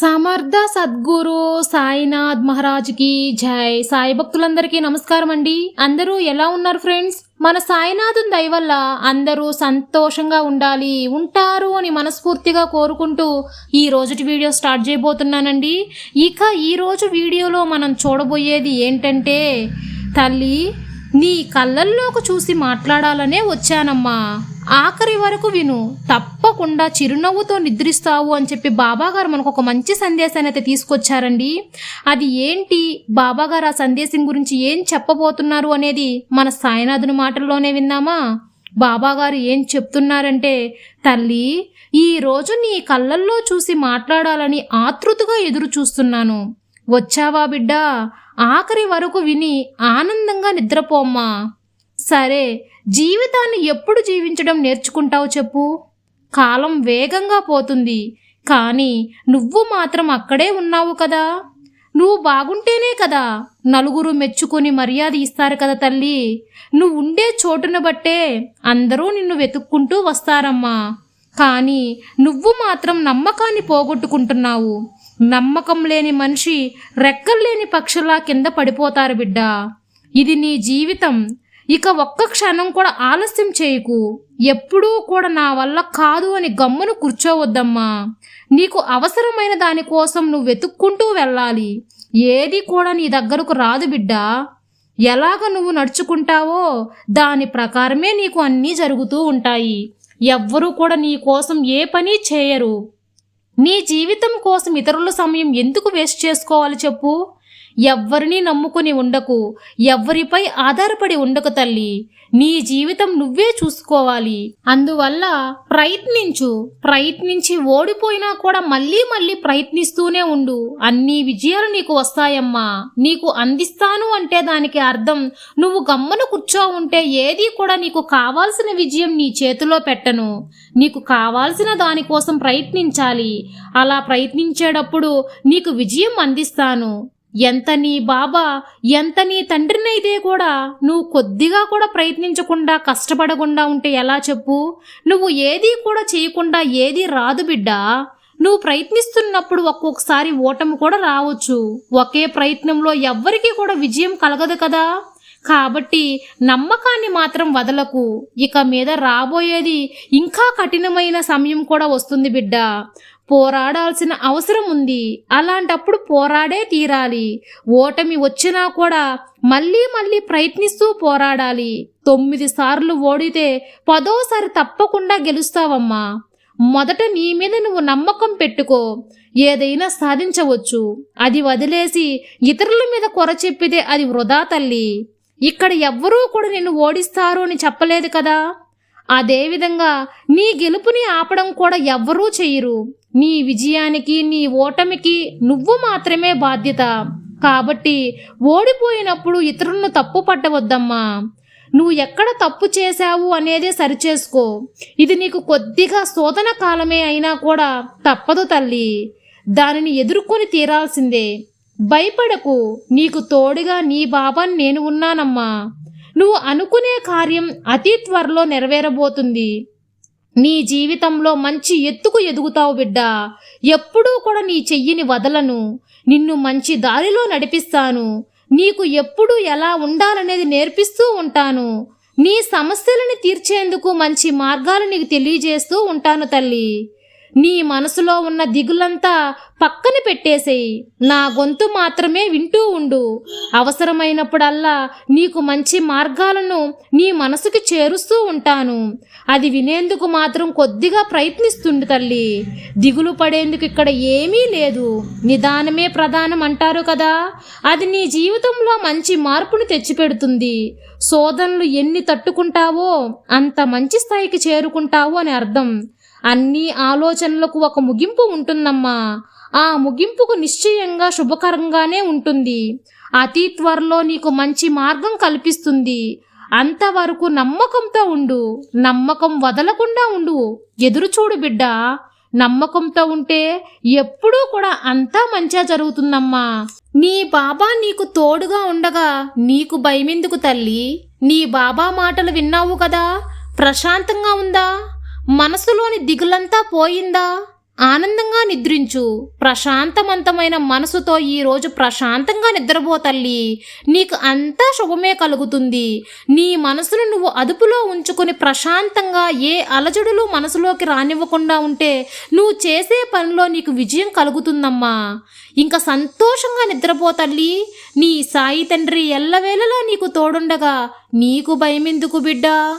సమర్థ సద్గురు సాయినాథ్ మహారాజ్కి జై. సాయి భక్తులందరికీ నమస్కారం అండి అందరూ ఎలా ఉన్నారు ఫ్రెండ్స్? మన సాయినాథుని దయ వల్ల అందరూ సంతోషంగా ఉండాలి ఉంటారు అని మనస్ఫూర్తిగా కోరుకుంటూ ఈ రోజుటి వీడియో స్టార్ట్ చేయబోతున్నానండి. ఇక ఈరోజు వీడియోలో మనం చూడబోయేది ఏంటంటే తల్లి నీ కళ్ళల్లోకి చూసి మాట్లాడాలనే వచ్చానమ్మా. ఆఖరి వరకు విను తప్పకుండా చిరునవ్వుతో నిద్రిస్తావు అని చెప్పి బాబాగారు మనకు ఒక మంచి సందేశాన్ని అయితే తీసుకొచ్చారండి. అది ఏంటి? బాబాగారు ఆ సందేశం గురించి ఏం చెప్పబోతున్నారు అనేది మన సాయినాథుని మాటల్లోనే విన్నామా? బాబాగారు ఏం చెప్తున్నారంటే తల్లి ఈ నీ కళ్ళల్లో చూసి మాట్లాడాలని ఆతృతగా ఎదురు చూస్తున్నాను. వచ్చావా బిడ్డ? ఆఖరి వరకు విని ఆనందంగా నిద్రపోమ్మా. సరే జీవితాన్ని ఎప్పుడు జీవించడం నేర్చుకుంటావు చెప్పు? కాలం వేగంగా పోతుంది కానీ నువ్వు మాత్రం అక్కడే ఉన్నావు కదా? నువ్వు బాగుంటేనే కదా నలుగురు మెచ్చుకొని మర్యాద ఇస్తారు కదా తల్లి? నువ్వు ఉండే చోటును బట్టే అందరూ నిన్ను వెతుక్కుంటూ వస్తారమ్మా. కానీ నువ్వు మాత్రం నమ్మకాన్ని పోగొట్టుకుంటున్నావు. నమ్మకం లేని మనిషి రెక్కలు లేని పక్షులా కింద పడిపోతారు బిడ్డ. ఇది నీ జీవితం. ఇక ఒక్క క్షణం కూడా ఆలస్యం చేయకు. ఎప్పుడూ కూడా నా వల్ల కాదు అని గమ్మును కూర్చోవద్దమ్మా. నీకు అవసరమైన దానికోసం నువ్వు వెతుక్కుంటూ వెళ్ళాలి. ఏది కూడా నీ దగ్గరకు రాదు బిడ్డ. ఎలాగ నువ్వు నడుచుకుంటావో దాని ప్రకారమే నీకు అన్నీ జరుగుతూ ఉంటాయి. ఎవ్వరూ కూడా నీ కోసం ఏ పని చేయరు. నీ జీవితం కోసం ఇతరుల సమయం ఎందుకు వేస్ట్ చేసుకోవాలి చెప్పు? ఎవ్వరిని నమ్ముకుని ఉండకు ఎవ్వరిపై ఆధారపడి ఉండకు తల్లి. నీ జీవితం నువ్వే చూసుకోవాలి. అందువల్ల ప్రయత్నించు. ప్రయత్నించి ఓడిపోయినా కూడా మళ్ళీ మళ్ళీ ప్రయత్నిస్తూనే ఉండు. అన్ని విజయాలు నీకు వస్తాయమ్మా. నీకు అందిస్తాను అంటే దానికి అర్థం. నువ్వు గమ్మన కూర్చో ఉంటే ఏది కూడా నీకు కావాల్సిన విజయం నీ చేతిలో పెట్టను. నీకు కావాల్సిన దానికోసం ప్రయత్నించాలి. అలా ప్రయత్నించేటప్పుడు నీకు విజయం అందిస్తాను. ఎంత నీ బాబా ఎంత నీ తండ్రినైతే కూడా నువ్వు కొద్దిగా కూడా ప్రయత్నించకుండా కష్టపడకుండా ఉంటే ఎలా చెప్పు? నువ్వు ఏదీ కూడా చేయకుండా ఏదీ రాదు బిడ్డా. నువ్వు ప్రయత్నిస్తున్నప్పుడు ఒక్కొక్కసారి ఓటమి కూడా రావచ్చు. ఒకే ప్రయత్నంలో ఎవ్వరికీ కూడా విజయం కలగదు కదా. కాబట్టి నమ్మకాన్ని మాత్రం వదలకు. ఇక మీద రాబోయేది ఇంకా కఠినమైన సమయం కూడా వస్తుంది బిడ్డ. పోరాడాల్సిన అవసరం ఉంది. అలాంటప్పుడు పోరాడే తీరాలి. ఓటమి వచ్చినా కూడా మళ్ళీ మళ్ళీ ప్రయత్నిస్తూ పోరాడాలి. తొమ్మిది సార్లు ఓడితే పదోసారి తప్పకుండా గెలుస్తావమ్మా. మొదట నీ మీద నువ్వు నమ్మకం పెట్టుకో. ఏదైనా సాధించవచ్చు. అది వదిలేసి ఇతరుల మీద కొర చెప్పితే అది వృధా తల్లి. ఇక్కడ ఎవ్వరూ కూడా నిన్ను ఓడిస్తారు అని చెప్పలేదు కదా? అదేవిధంగా నీ గెలుపుని ఆపడం కూడా ఎవ్వరూ చెయ్యరు నీ విజయానికి నీ ఓటమికి నువ్వు మాత్రమే బాధ్యత. కాబట్టి ఓడిపోయినప్పుడు ఇతరులను తప్పు పట్టవద్దమ్మా. నువ్వు ఎక్కడ తప్పు చేశావు అనేదే సరిచేసుకో. ఇది నీకు కొద్దిగా శోధన కాలమే అయినా కూడా తప్పదు తల్లి. దానిని ఎదుర్కొని తీరాల్సిందే. భయపడకు. నీకు తోడుగా నీ బాబాని నేను ఉన్నానమ్మా. నువ్వు అనుకునే కార్యం అతి త్వరలో నెరవేరబోతుంది. నీ జీవితంలో మంచి ఎత్తుకు ఎదుగుతావు బిడ్డ. ఎప్పుడూ కూడా నీ చెయ్యిని వదలను. నిన్ను మంచి దారిలో నడిపిస్తాను. నీకు ఎప్పుడు ఎలా ఉండాలనేది నేర్పిస్తూ ఉంటాను. నీ సమస్యలను తీర్చేందుకు మంచి మార్గాలు నీకు తెలియజేస్తూ ఉంటాను తల్లి. నీ మనసులో ఉన్న దిగులంతా పక్కన పెట్టేసేయి. నా గొంతు మాత్రమే వింటూ ఉండు. అవసరమైనప్పుడల్లా నీకు మంచి మార్గాలను నీ మనసుకి చేరుస్తూ ఉంటాను. అది వినేందుకు మాత్రం కొద్దిగా ప్రయత్నిస్తుండు తల్లి. దిగులు పడేందుకు ఇక్కడ ఏమీ లేదు. నిదానమే ప్రధానం అంటారు కదా. అది నీ జీవితంలో మంచి మార్పును తెచ్చిపెడుతుంది. శోధనలు ఎన్ని తట్టుకుంటావో అంత మంచి స్థాయికి చేరుకుంటావు అని అర్థం. అన్ని ఆలోచనలకు ఒక ముగింపు ఉంటుందమ్మా. ఆ ముగింపుకు నిశ్చయంగా శుభకరంగానే ఉంటుంది. అతి త్వరలో నీకు మంచి మార్గం కల్పిస్తుంది. అంతవరకు నమ్మకంతో ఉండు. నమ్మకం వదలకుండా ఉండు. ఎదురు చూడు బిడ్డ. నమ్మకంతో ఉంటే ఎప్పుడూ కూడా అంతా మంచిగా జరుగుతుందమ్మా. నీ బాబా నీకు తోడుగా ఉండగా నీకు భయమెందుకు తల్లి? నీ బాబా మాటలు విన్నావు కదా? ప్రశాంతంగా ఉందా? మనసులోని దిగులంతా పోయిందా? ఆనందంగా నిద్రించు. ప్రశాంతవంతమైన మనసుతో ఈరోజు ప్రశాంతంగా నిద్రపో తల్లి. నీకు అంతా శుభమే కలుగుతుంది. నీ మనసును నువ్వు అదుపులో ఉంచుకొని ప్రశాంతంగా ఏ అలజడులు మనసులోకి రానివ్వకుండా ఉంటే నువ్వు చేసే పనిలో నీకు విజయం కలుగుతుందమ్మా. ఇంకా సంతోషంగా నిద్రపో తల్లి. నీ సాయి తండ్రి ఎల్లవేళలా నీకు తోడుండగా నీకు భయమెందుకు బిడ్డా?